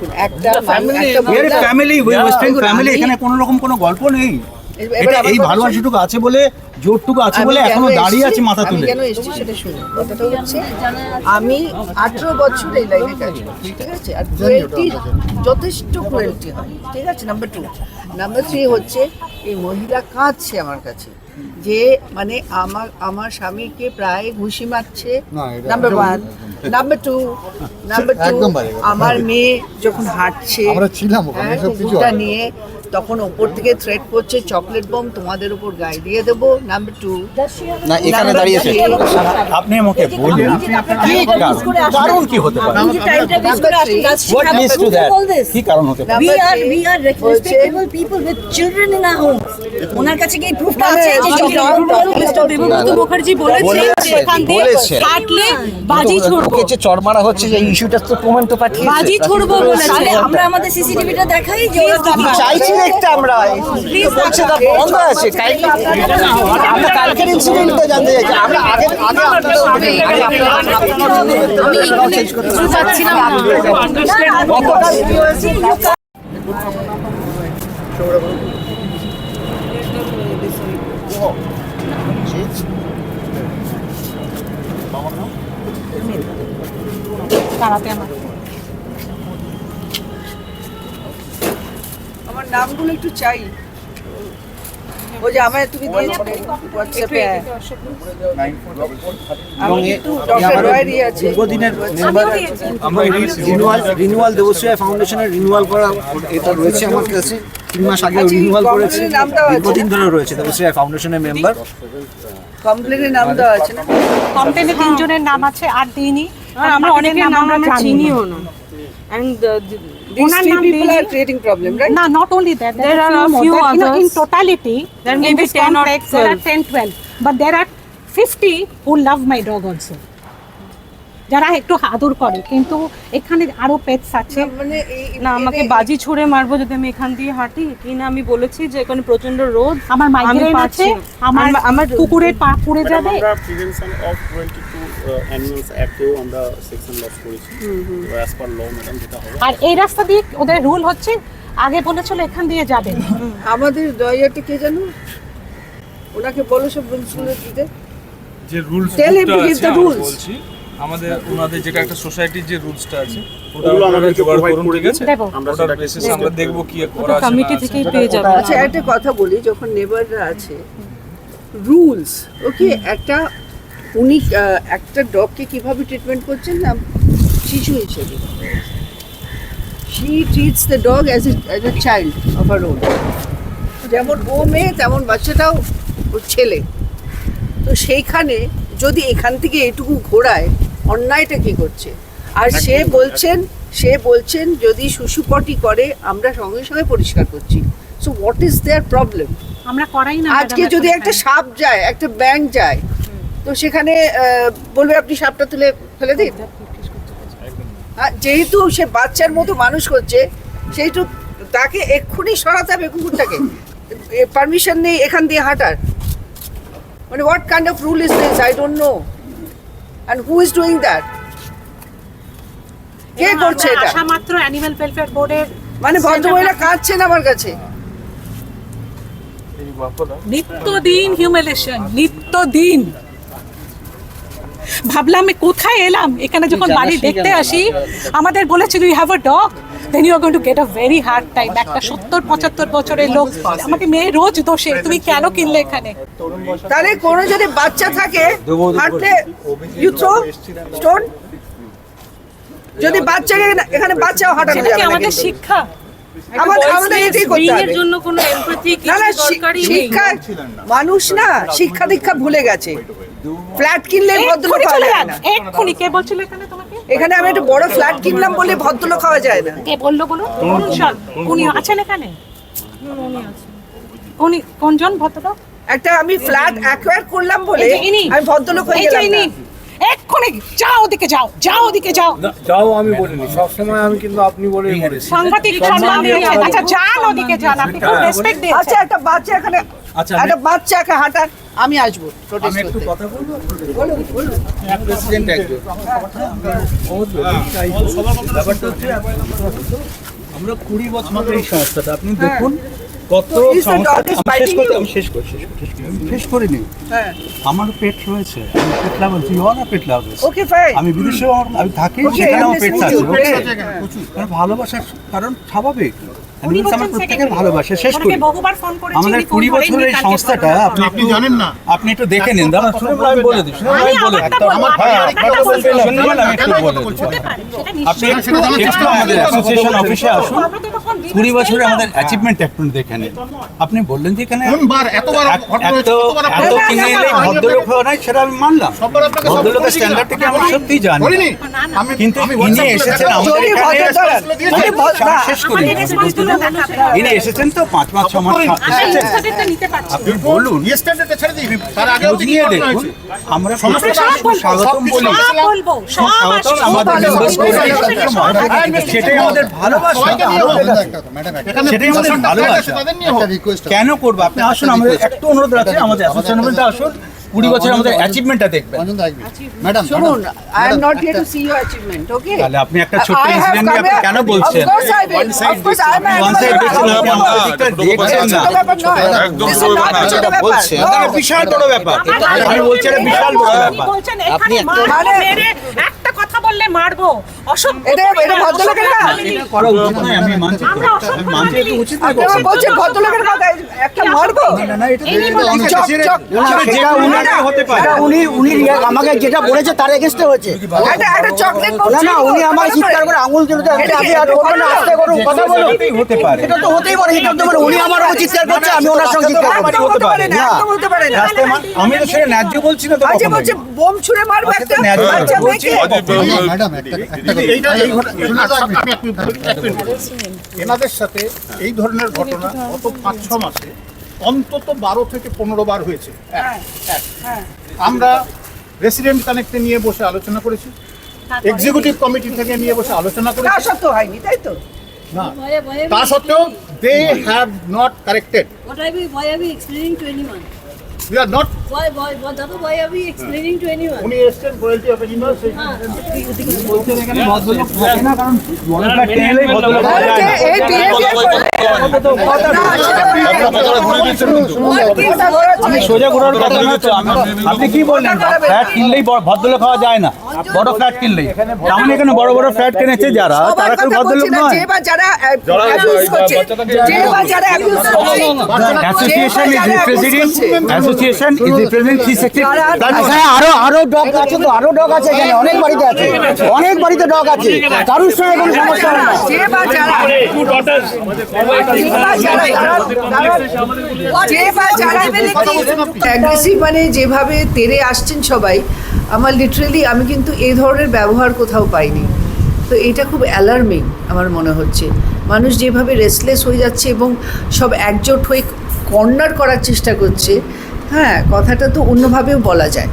দেখুন একটা family, আমি- এখানে কোনো রকম কোনো গল্প নেই। এটা এই ভালোবাসাটুকু আছে বলে জোরটুকু আছে বলে এখনও দাঁড়িয়ে আছে মাথা তুলে। কেন এসেছি সেটা শুনুন কথাটা হচ্ছে আমি আঠেরো বছর এই লাইনে কাজ করছি ঠিক আছে? আর ক্রুয়েলটি যথেষ্ট ক্রুয়েলটি হয় ঠিক আছে? নাম্বার টু নাম্বার থ্রি হচ্ছে এই মহিলা কাঁদছে আমার কাছে যে মানে আমার আমার স্বামীকে প্রায় ঘুষি মারছে। Number one number two number two. আমার মেয়ে যখন হাঁটছে আমরা ছিলাম ওখানে, হ্যাঁ, এসব কিছু নিয়ে তখন ওপর থেকে থ্রেট করছে চকলেট বম তোমাদের উপর গায়ে দিয়ে দেবো। নাম্বার টু না এখানে দাঁড়িয়েছে আপনি আমাকে বলুন। কারণ? কারণ কি হতে পারে? হোয়াট লিডস টু দ্যাট কি কারণ হতে পারে? We are we are respectable people with children in our homes. ওনার কাছে কি প্রুফটা আছে যে আমি দেবব্রত মুখার্জি যে এখান দিয়ে বলেছেন। বাজি ছড়বো যে চড় মারা হচ্ছে যে ইস্যুটা তো প্রমাণ তো পাঠিয়েছে বাজি ছড়বো বলেছে আমরা আমাদের সিসিটিভিটা দেখাই যে চাইছি দেখতে আমরা বলছে তা বন্ধ আছে আমরা কালকের ইনসিডেন্টটা জানতে চাইছি আমরা আগে আগে আপনারা আগে আপনারা চেঞ্জ করতে পাচ্ছিলাম আমার নামগুলো একটু চাই। ও যে আমায় তুমি দিয়েছিলে হোয়াটসঅ্যাপে দীর্ঘদিনের মেম্বার আমরা রিনিউয়াল রিনিউয়াল দেবশ্রী ফাউন্ডেশনের রিনিউয়াল করা এটা রয়েছে আমার কাছে। তিন মাস আগে আচ্ছা, রিনিউয়াল করেছি। দীর্ঘদিন ধরে রয়েছে দেবশ্রী ফাউন্ডেশনের মেম্বার কমপ্লেনের নাম দেওয়া আছে না? কমপ্লেনে তিনজনের নাম আছে আর দিইনি আর আমরা অনেকের নাম আমরা চিনিও না। Uh, These Onan three people are creating problem, right? No, not only that. There, there are, a few, others. in totality, there may be 10 complex, or 12. There are 10, 12. But there are 50 who love my dog also. যারা একটু আদর করে কিন্তু এখানে আরও pets আছে। মানে না আমাকে বাজি ছুড়ে মারবো যদি আমি এখান দিয়ে হাঁটি। কি না আমি বলেছি যে এখানে প্রচণ্ড রোদ আমার আমি মাইগ্রেন আছে আমার আমার- কুকুরের পা পুড়ে যাবে। আমরা prevention of cruelty to animals অ্যাক্টেও আমরা সেকশন লস করেছি। অ্যাজ পার ল ম্যাডাম যেটা হবে। আর এই রাস্তা দিয়ে ওদের রুল হচ্ছে আগে বলেছিল এখান দিয়ে যাবেন আমাদের দয়াটি কে জানো? ওনাকে বলো সব রুলস দিতে। যে rules him to give the rules. আমাদের ওনাদের যেটা একটা সোসাইটির যে রুলসটা আছে ওটা ওগুলো আপনারা জোগাড় করুন ঠিক আছে? আমরা ওটার সেটাকে বেসিস আমরা দেখব কি করা আছে কমিটি থেকেই পেয়ে যাবে। আচ্ছা একটা কথা বলি যখন নেবাররা আছে রুলস ওকে একটা উনি একটা ডগকে কীভাবে ট্রিটমেন্ট করছেন না? শিশু হিসেবে। She treats the dog as as a child of her own যেমন ও মেয়ে তেমন বাচ্চাটাও ওর ছেলে। তো সেইখানে যদি এখান থেকে এটুকু ঘোরায় অন্যায়টা কি করছে? আর সে বলছেন সে বলছেন যদি শুশুপটি করে আমরা সঙ্গে সঙ্গে পরিষ্কার করছি। So what is their problem আমরা করাই না আজকে যদি একটা সাপ যায় একটা ব্যাংক যায় তো সেখানে আহ, বলবে আপনি সাপটা তুলে ফেলে দিন? হ্যাঁ, যেহেতু সে বাচ্চার মতো মানুষ করছে সেহেতু তাকে এক্ষুনি সরাতে হবে কুকুরটাকে। পারমিশন নেই এখান দিয়ে হাঁটার। মানে what kind of rule is this I don't know and who is doing that কে করছে এটা? আশা মাত্র অ্যানিমাল ওয়েলফেয়ার বোর্ডের মানে ভদ্রমহিলা কাঁদছেন আমার কাছে? নিত্যদিন হিউমিলেশন নিত্যদিন। ভাবলাম আমি কোথায় এলাম? এখানে যখন বাড়ি দেখতে আসি আমাদের বলেছিল you have a dog then you are going to get a very hard time একটা সত্তর পঁচাত্তর বছরের লোক আমাকে মেয়ে রোজ দোষে তুমি কেন কিনলে এখানে? তাহলে কোনো যদি বাচ্চা থাকে হাঁটলে ইউ থ্রো স্টোন যদি বাচ্চাকে এখানে বাচ্চাও হাঁটানো যাবে আমাদের শিক্ষা? মানুষ না শিক্ষা দীক্ষা ভুলে গেছে। ফ্ল্যাট কিনলে ভদ্রলোক চলে যায় না। এক্ষুনি কে বলছিল এখানে তোমাকে? এখানে আমি একটা বড় ফ্ল্যাট কিনলাম বলে ভদ্রলোক খাওয়া যায় না। কে বলল বলো বলুন স্যার উনি আছেন এখানে? উনি কোনজন ভদ্রলোক? একটা আমি ফ্ল্যাট অ্যাকোয়ার করলাম বলে। আমি ভদ্রলোক হয়ে গেলাম। এক্ষুনি যাও ওদিকে যাও যাও ওদিকে যাও। যাও আমি বলিনি সবসময় আমি কিন্তু আপনি বলেই বলেছি। সাংঘাতিক সম্মান আচ্ছা যান ওদিকে যান আপনি খুব রেসপেক্ট আচ্ছা একটা বাচ্চা এখানে আচ্ছা, একটা বাচ্চা একা হাঁটার। আমি আসব আমি protest একটু কথা বলব? বলুন বলুন প্রেসিডেন্ট একজন। ব্যাপারটা হচ্ছে আমরা কুড়ি বছর ধরে এই সংস্থাটা আপনি দেখুন কত is আমি শেষ শেষ করি করিনি। হ্যাঁ। আমার পেট রয়েছে। আমি পেট লাভার আর পেট লাভার ওকে ফাইন আমি বিদেশে আমি থাকি Okay, সেখানে আমার পেট listening আছে। ওকে ভালোবাসার কারণ স্বাভাবিক। উনি Animals আমার বলছেন প্রত্যেকের secretary। ভালোবাসা শেষ করি। বহুবার ফোন করেছি, আমাদের কুড়ি বছরের এই সংস্থাটা আপনি জানেন না? একটু দেখে নিন আমি বলে আমি বলে একটু আমাদের অ্যাসোসিয়েশন অফিসে আসুন কুড়ি বছরে আমাদের অ্যাচিভমেন্ট একটু দেখে নিন। আপনি বললেন যে এখানে এত এত কিনে এলে ভদ্রলোক হওয়া নাই সেটা আমি মানলাম। ভদ্রলোকের স্ট্যান্ডার্ড থেকে আমরা সত্যিই জানি। কিন্তু ইনি এসেছেন করে আমাদের এখানে শেষ করি ইনি এসেছেন তো পাঁচ মাস ছ মাস। আপনি বলুন? আমরা স্বাগতম বলি সেটাই আমাদের ভালোবাসা সেটাই আমাদের ভালোবাসা। কেন করব আপনি আসুন আমাদের একটু অনুরোধ রাখছি আমাদের আসুন কুড়ি বছর আমাদের অ্যাচিভমেন্টটা দেখবেন। ম্যাডাম শুনুন I am not here to see your achievement okay তাহলে আপনি একটা ছোট্ট ইনসিডেন্ট নিয়ে আপনি কেন বলছেন? One side one will of course I am One side দেখছেন আপনি আমাদের দেখছেন না। ছোট ব্যাপার নয় একদম ছোট not ব্যাপার। বলছেন। এটা বিশাল বড় ব্যাপার। আমি বলছি এটা বিশাল বড় আপনি ব্যাপার। বলছেন এখানে মানে- মেরে একটা কথা বললে মারবো। অসভ্য এটা- এটা ভদ্রলোকের কাজ। করা উচিত নয় আমি মানছি আমরা অসভ্য মানছি উচিত নয় আপনি ভদ্রলোকের কথা একটা মারবো? না না এটা এই তো অনেক চক, সেটা- চক, সেটা চক। যে কোনো জায়গায় হতে পারে। উনি উনি আমাকে যেটা বলেছে তার এগেনস্টে হয়েছে। একটা একটা চকলেট না না উনি আমার চিৎকার করে আঙুল তুলে দেন, আর করবেন না আস্তে করুন কথা বলুন হতে পারে। এটা তো হতেই পারে এটা তো মানে উনি আমার উপর চিৎকার করছে আমি ওনার সঙ্গে চিৎকার করছি। হতে পারে না না। পারে না। আমি তো সেটা ন্যায্য বলছি না তো আচ্ছা বলছে বোম ছুড়ে মারবো একটা ন্যায্য বলছি এনাদের সাথে এই ধরনের ঘটনা গত পাঁচ ছ মাসে অন্তত বারো থেকে পনেরো বার হয়েছে। এক, এক। আমরা রেসিডেন্ট কানেক্টে নিয়ে বসে আলোচনা করেছি। এক্সিকিউটিভ কমিটি থেকে নিয়ে বসে আলোচনা তা করেছি। সত্ত্বেও হয়নি তাই তো? না তা সত্ত্বেও they have not corrected why are we explaining to anyone? We are not Why, why, what, Dada, why are we explaining to anyone? উনি এসছেন রয়্যালটি অফ এনিমালস বলছেন এখানে ভদ্রলোক থাকে না কারণ বড় ফ্ল্যাট ভদ্রলোক পাওয়া যায় না। এই আমি সোজা ঘোরার কথা আপনি কি বললেন ফ্ল্যাট কিনলেই ভদ্রলোক হওয়া যায় না বড় ফ্ল্যাট কিনলেই তেমন এখানে বড় বড় ফ্ল্যাট কিনেছে যারা তারা কেউ ভদ্রলোক নয় যারা association is representing association is representing three sixty হ্যাঁ আরও আরও ডগ আছে তো আরও ডগ আছে এখানে অনেক বাড়িতে আছে। অনেক বাড়িতে ডগ আছে। কারুর সঙ্গে কোনো সমস্যা হবে না মানে যেভাবে তেরে আসছেন সবাই আমার লিটারেলি আমি কিন্তু এই ধরনের ব্যবহার কোথাও পাইনি। তো এটা খুব অ্যালার্মিং আমার মনে হচ্ছে। মানুষ যেভাবে রেসলেস হয়ে যাচ্ছে এবং সব একজোট হয়ে কর্নার করার চেষ্টা করছে হ্যাঁ কথাটা তো অন্যভাবেও বলা যায়।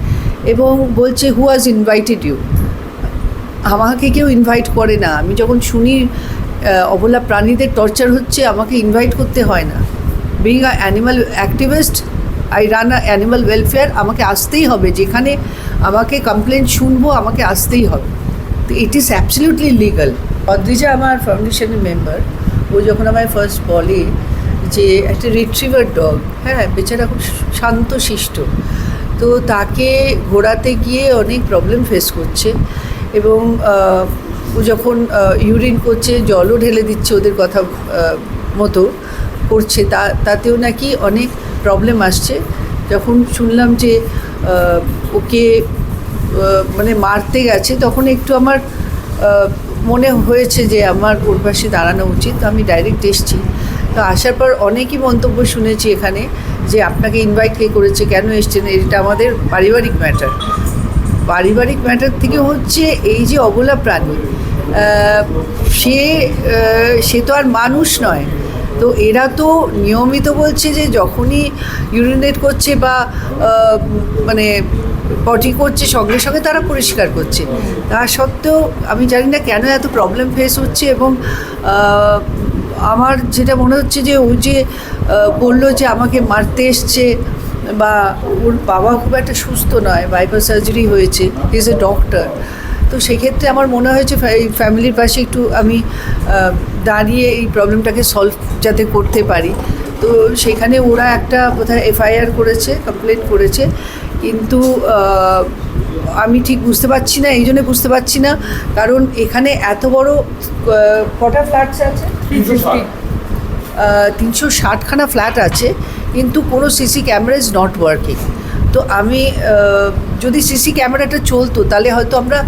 এবং বলছে হু হাজ ইনভাইটেড ইউ আমাকে কেউ ইনভাইট করে না। আমি যখন শুনি অবলা প্রাণীদের টর্চার হচ্ছে, আমাকে ইনভাইট করতে হয় না। Being a animal activist I run a animal welfare আমাকে আসতেই হবে। যেখানে আমাকে কমপ্লেন শুনব, আমাকে আসতেই হবে। তো it is absolutely legal Adrija আমার ফাউন্ডেশনের মেম্বার ও যখন আমায় ফার্স্ট বলে যে একটা রিট্রিভার ডগ হ্যাঁ বেচারা খুব শান্ত, শিষ্ট। তো তাকে ঘোরাতে গিয়ে অনেক প্রবলেম ফেস করছে এবং ও যখন ইউরিন করছে, জলও ঢেলে দিচ্ছে ওদের কথা মতো করছে, তা, তাতেও নাকি অনেক প্রবলেম আসছে। যখন শুনলাম যে ওকে মানে মারতে গেছে, তখন একটু আমার মনে হয়েছে যে আমার ওর পাশে দাঁড়ানো উচিত। তো আমি ডাইরেক্ট এসেছি। তো আসার পর অনেকই মন্তব্য শুনেছি এখানে যে আপনাকে ইনভাইট কে করেছে, কেন এসছেন? এটা আমাদের পারিবারিক ম্যাটার পারিবারিক ম্যাটার থেকে হচ্ছে এই যে অবলা প্রাণী সে সে তো আর মানুষ নয়। তো এরা তো নিয়মিত বলছে যে যখনই ইউরিনেট করছে বা মানে পটি করছে, সঙ্গে সঙ্গে তারা পরিষ্কার করছে। তা সত্ত্বেও আমি জানি না কেন এত প্রবলেম ফেস হচ্ছে এবং আমার যেটা মনে হচ্ছে যে ও যে বলল যে আমাকে মারতে এসছে বা ওর বাবা খুব একটা সুস্থ নয় বাইপাস সার্জারি হয়েছে ইজ এ ডক্টর তো সেক্ষেত্রে আমার মনে হয়েছে ফ্যামিলির পাশে একটু আমি দাঁড়িয়ে এই প্রবলেমটাকে সলভ যাতে করতে পারি। তো সেখানে ওরা একটা বোধহয় এফআইআর করেছে কমপ্লেন করেছে। কিন্তু আমি ঠিক বুঝতে পারছি না, এই জন্য বুঝতে পারছি না। কারণ এখানে এত বড় কটা ফ্ল্যাটস আছে? তিনশো ষাটখানা ফ্ল্যাট আছে কিন্তু কোনো CC camera is not working তো আমি যদি সিসি ক্যামেরাটা চলতো তাহলে হয়তো আমরা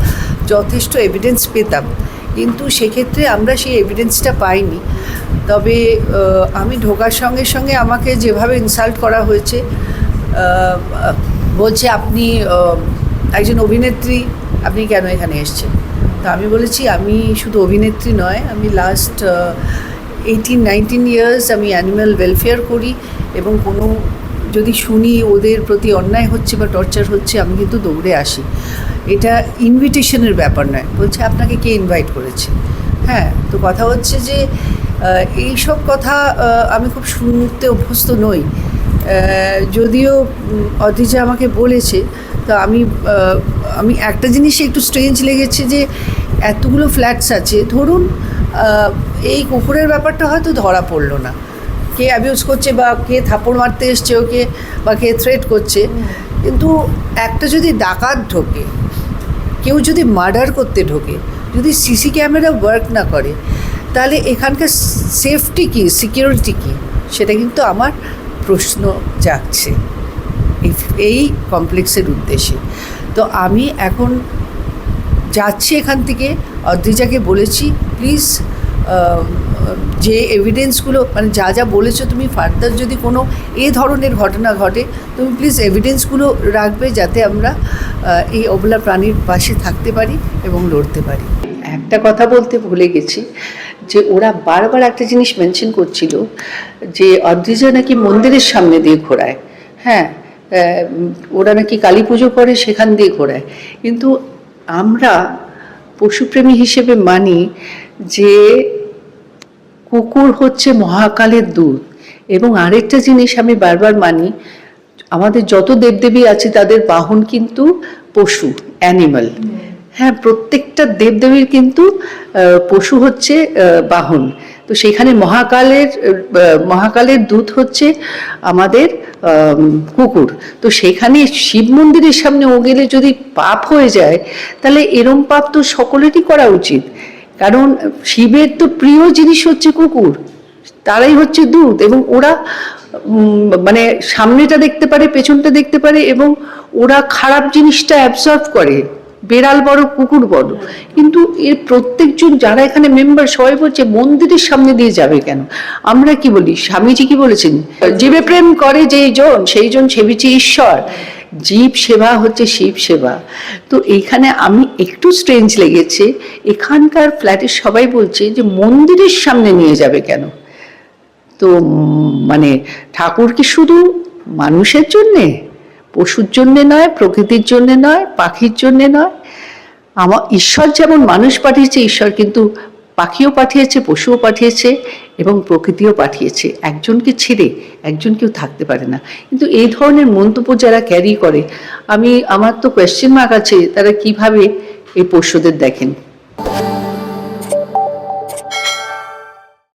যথেষ্ট এভিডেন্স পেতাম। কিন্তু সেক্ষেত্রে আমরা সেই এভিডেন্সটা পাইনি। তবে আমি ঢোকার সঙ্গে সঙ্গে আমাকে যেভাবে ইনসাল্ট করা হয়েছে বলছে আপনি একজন অভিনেত্রী আপনি কেন এখানে এসছেন? তো আমি বলেছি, আমি শুধু অভিনেত্রী নয়, আমি লাস্ট এইটিন নাইনটিন ইয়ার্স আমি অ্যানিম্যাল ওয়েলফেয়ার করি এবং কোনো, যদি শুনি ওদের প্রতি অন্যায় হচ্ছে বা টর্চার হচ্ছে, আমি কিন্তু দৌড়ে আসি। এটা ইনভিটেশনের ব্যাপার নয়, বলছে আপনাকে কে ইনভাইট করেছে? হ্যাঁ তো কথা হচ্ছে যে এই সব কথা আমি খুব শুনতে অভ্যস্ত নই। যদিও অদিজা আমাকে বলেছে তো আমি আমি একটা জিনিসই একটু স্ট্রেঞ্জ লেগেছে যে এতগুলো ফ্ল্যাটস আছে, ধরুন এই কুকুরের ব্যাপারটা হয়তো ধরা পড়ল না। কে অ্যাবিউজ করছে বা কে থাপড় মারতে এসছে ওকে বা কে থ্রেট করছে, কিন্তু একটা যদি ডাকাত ঢোকে, কেউ যদি মার্ডার করতে ঢোকে, যদি সিসি ক্যামেরা ওয়ার্ক না করে, তাহলে এখানকার সেফটি কী সিকিউরিটি কী, সেটা কিন্তু আমার প্রশ্ন জাগছে। এই- কমপ্লেক্সের উদ্দেশ্যে। তো আমি এখন যাচ্ছি এখান থেকে, অদ্রিজাকে বলেছি, প্লিজ যে এভিডেন্সগুলো মানে যা যা বলেছ তুমি ফার্দার যদি কোনো এ ধরনের ঘটনা ঘটে, তুমি প্লিজ এভিডেন্সগুলো রাখবে যাতে আমরা এই অবলা প্রাণীর পাশে থাকতে পারি এবং লড়তে পারি। একটা কথা বলতে ভুলে গেছি, যে ওরা বারবার একটা জিনিস মেনশন করছিল, যে অদ্রিজা নাকি মন্দিরের সামনে দিয়ে ঘোরায়। হ্যাঁ ওরা নাকি কালী পুজো করে সেখান দিয়ে ঘোরায়। কিন্তু আমরা পশুপ্রেমী হিসেবে মানি যে কুকুর হচ্ছে মহাকালের দূত এবং আরেকটা জিনিস আমি বারবার মানি আমাদের যত দেবদেবী আছে তাদের বাহন কিন্তু পশু অ্যানিমাল হ্যাঁ প্রত্যেকটা দেবদেবীর কিন্তু আহ, পশু হচ্ছে আহ, বাহন। তো সেইখানে মহাকালের মহাকালের দূত হচ্ছে আমাদের কুকুর। তো সেখানে শিব মন্দিরের সামনে ও গেলে যদি পাপ হয়ে যায়, তাহলে এরম পাপ তো সকলেরই করা উচিত। কারণ শিবের তো প্রিয় জিনিস হচ্ছে কুকুর। তারাই হচ্ছে দুধ এবং ওরা মানে সামনেটা দেখতে পারে, পেছনটা দেখতে পারে এবং ওরা খারাপ জিনিসটা অ্যাবজর্ভ করে। বেড়াল বড়, কুকুর বড়। কিন্তু এর প্রত্যেকজন যারা এখানে মেম্বার সবাই বলছে, মন্দিরের সামনে দিয়ে যাবে কেন? আমরা কি বলি? স্বামীজি কি বলেছেন? জীবে প্রেম করে যেই জন, সেই জন সেবিছে ঈশ্বর। জীব সেবা হচ্ছে শিব সেবা। তো এইখানে আমি একটু স্ট্রেঞ্জ লেগেছে। এখানকার ফ্ল্যাটের সবাই বলছে যে, মন্দিরের সামনে নিয়ে যাবে কেন? তো মানে ঠাকুর কি শুধু মানুষের জন্যে? পশুর জন্যে নয়, প্রকৃতির জন্যে নয়, পাখির জন্যে নয়। আমার ঈশ্বর যেমন মানুষ পাঠিয়েছে, ঈশ্বর কিন্তু পাখিও পাঠিয়েছে, পশুও পাঠিয়েছে এবং প্রকৃতিও পাঠিয়েছে। একজনকে ছেড়ে একজন কেউ থাকতে পারে না। কিন্তু এই ধরনের মন্তব্য যারা ক্যারি করে, আমি, আমার তো কোয়েশ্চেন মার্ক আছে, তারা কীভাবে এই পশুদের দেখেন?